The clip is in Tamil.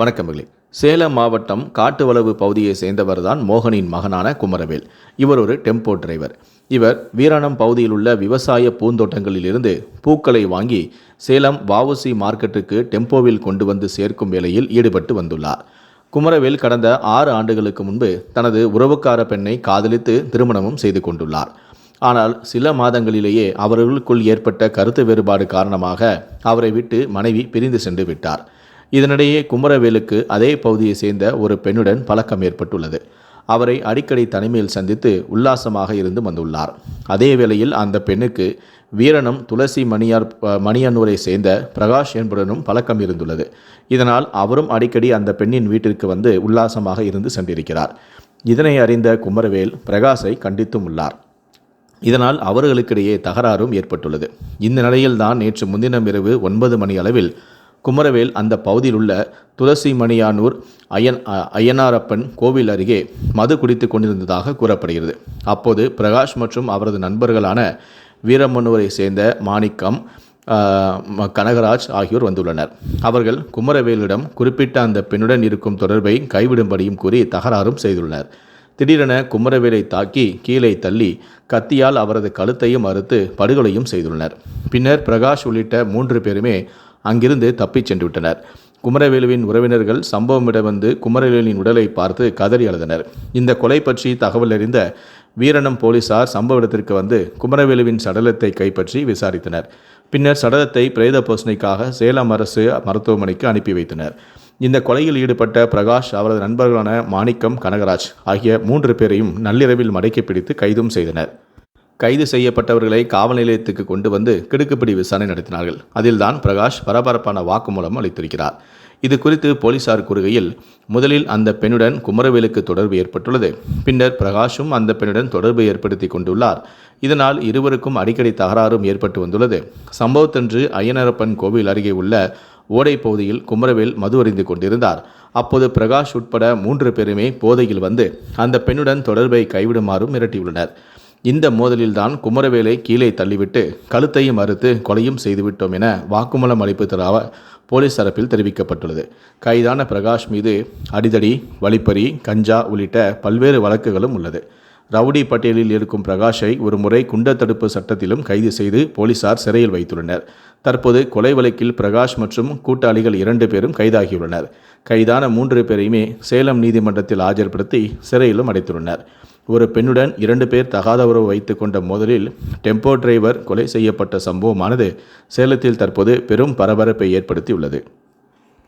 வணக்கமில்லை சேலம் மாவட்டம் காட்டுவளவு பகுதியை சேர்ந்தவர்தான் மோகனின் மகனான குமரவேல். இவர் ஒரு டெம்போ டிரைவர். இவர் வீராணம் பகுதியில் உள்ள விவசாய பூந்தோட்டங்களிலிருந்து பூக்களை வாங்கி சேலம் வாவுசி மார்க்கெட்டுக்கு டெம்போவில் கொண்டு வந்து சேர்க்கும் வேலையில் ஈடுபட்டு வந்துள்ளார். குமரவேல் கடந்த ஆறு ஆண்டுகளுக்கு முன்பு தனது உறவுக்கார பெண்ணை காதலித்து திருமணமும் செய்து கொண்டுள்ளார். ஆனால் சில மாதங்களிலேயே அவர்களுக்குள் ஏற்பட்ட கருத்து வேறுபாடு காரணமாக அவரை விட்டு மனைவி பிரிந்து சென்று விட்டார். இதனிடையே குமரவேலுக்கு அதே பகுதியை சேர்ந்த ஒரு பெண்ணுடன் பழக்கம் ஏற்பட்டுள்ளது. அவரை அடிக்கடி தனிமையில் சந்தித்து உல்லாசமாக இருந்து வந்துள்ளார். அதே வேளையில் அந்த பெண்ணுக்கு வீரனும் துளசி மணியார் மணியனூரை சேர்ந்த பிரகாஷ் என்புடனும் பழக்கம் இருந்துள்ளது. இதனால் அவரும் அடிக்கடி அந்த பெண்ணின் வீட்டிற்கு வந்து உல்லாசமாக இருந்து சென்றிருக்கிறார். இதனை அறிந்த குமரவேல் பிரகாஷை கண்டித்தும் உள்ளார். இதனால் அவர்களுக்கிடையே தகராறும் ஏற்பட்டுள்ளது. இந்த நிலையில்தான் நேற்று முன்தினம் இரவு ஒன்பது மணி அளவில் குமரவேல் அந்த பகுதியில் உள்ள துளசி மணியானூர் அய்யன் அய்யனாரப்பன் கோவில் அருகே மது குடித்து கொண்டிருந்ததாக கூறப்படுகிறது. அப்போது பிரகாஷ் மற்றும் அவரது நண்பர்களான வீரமனூரை சேர்ந்த மாணிக்கம் கனகராஜ் ஆகியோர் வந்துள்ளனர். அவர்கள் குமரவேலிடம் குறிப்பிட்ட அந்த பெண்ணுடன் இருக்கும் தொடர்பை கைவிடும்படியும் கூறி தகராறும் செய்துள்ளனர். திடீரென குமரவேலை தாக்கி கீழே தள்ளி கத்தியால் அவரது கழுத்தையும் அறுத்து படுகொலையும் செய்துள்ளனர். பின்னர் பிரகாஷ் உள்ளிட்ட மூன்று பேருமே அங்கிருந்து தப்பிச் சென்று விட்டனர் குமரவேலுவின் உறவினர்கள் சம்பவமிடம் வந்து குமரவேலுவின் உடலை பார்த்து கதறி அழுதனர். இந்த கொலை பற்றி தகவல் அறிந்த வீரணம் போலீசார் சம்பவ இடத்திற்கு வந்து குமரவேலுவின் சடலத்தை கைப்பற்றி விசாரித்தனர். பின்னர் சடலத்தை பிரேத பரிசோதனைக்காக சேலம் அரசு மருத்துவமனைக்கு அனுப்பி வைத்தனர். இந்த கொலையில் ஈடுபட்ட பிரகாஷ் அவரது நண்பர்களான மாணிக்கம் கனகராஜ் ஆகிய மூன்று பேரையும் நள்ளிரவில் மடக்கி பிடித்து கைதும் செய்தனர். கைது செய்யப்பட்டவர்களை காவல் நிலையத்துக்கு கொண்டு வந்து கிடுக்குப்பிடி விசாரணை நடத்தினார்கள். அதில்தான் பிரகாஷ் பரபரப்பான வாக்குமூலம் அளித்திருக்கிறார். இது குறித்து போலீசார் கூறுகையில் முதலில் அந்த பெண்ணுடன் குமரவேலுக்கு தொடர்பு ஏற்பட்டுள்ளது. பின்னர் பிரகாஷும் அந்த பெண்ணுடன் தொடர்பு ஏற்படுத்தி கொண்டுள்ளார். இதனால் இருவருக்கும் அடிக்கடி தகராறும் ஏற்பட்டு வந்துள்ளது. சம்பவத்தன்று ஐயனரப்பன் கோவில் அருகே உள்ள ஓடை பகுதியில் குமரவேல் மது அறிந்து கொண்டிருந்தார். அப்போது பிரகாஷ் உட்பட மூன்று பேருமே போதையில் வந்து அந்த பெண்ணுடன் தொடர்பை கைவிடுமாறும் மிரட்டியுள்ளனர். இந்த மோதலில்தான் குமரவேலை கீழே தள்ளிவிட்டு கழுத்தையும் அறுத்து கொலையும் செய்துவிட்டோம் என வாக்குமூலம் தராவ போலீஸ் தரப்பில் தெரிவிக்கப்பட்டுள்ளது. கைதான பிரகாஷ் மீது அடிதடி வழிப்பறி கஞ்சா உள்ளிட்ட பல்வேறு வழக்குகளும் உள்ளது. ரவுடி பட்டியலில் இருக்கும் பிரகாஷை ஒருமுறை குண்டர் தடுப்பு சட்டத்திலும் கைது செய்து போலீசார் சிறையில் வைத்துள்ளனர். தற்போது கொலை வழக்கில் பிரகாஷ் மற்றும் கூட்டாளிகள் இரண்டு பேரும் கைதாகியுள்ளனர். கைதான மூன்று பேரையுமே சேலம் நீதிமன்றத்தில் ஆஜர்படுத்தி சிறையிலும் அடைத்துள்ளனர். ஒரு பெண்ணுடன் இரண்டு பேர் தகாத உறவு வைத்து கொண்ட மோதலில் டெம்போ டிரைவர் கொலை செய்யப்பட்ட சம்பவமானது சேலத்தில் தற்போது பெரும் பரபரப்பை ஏற்படுத்தியுள்ளது.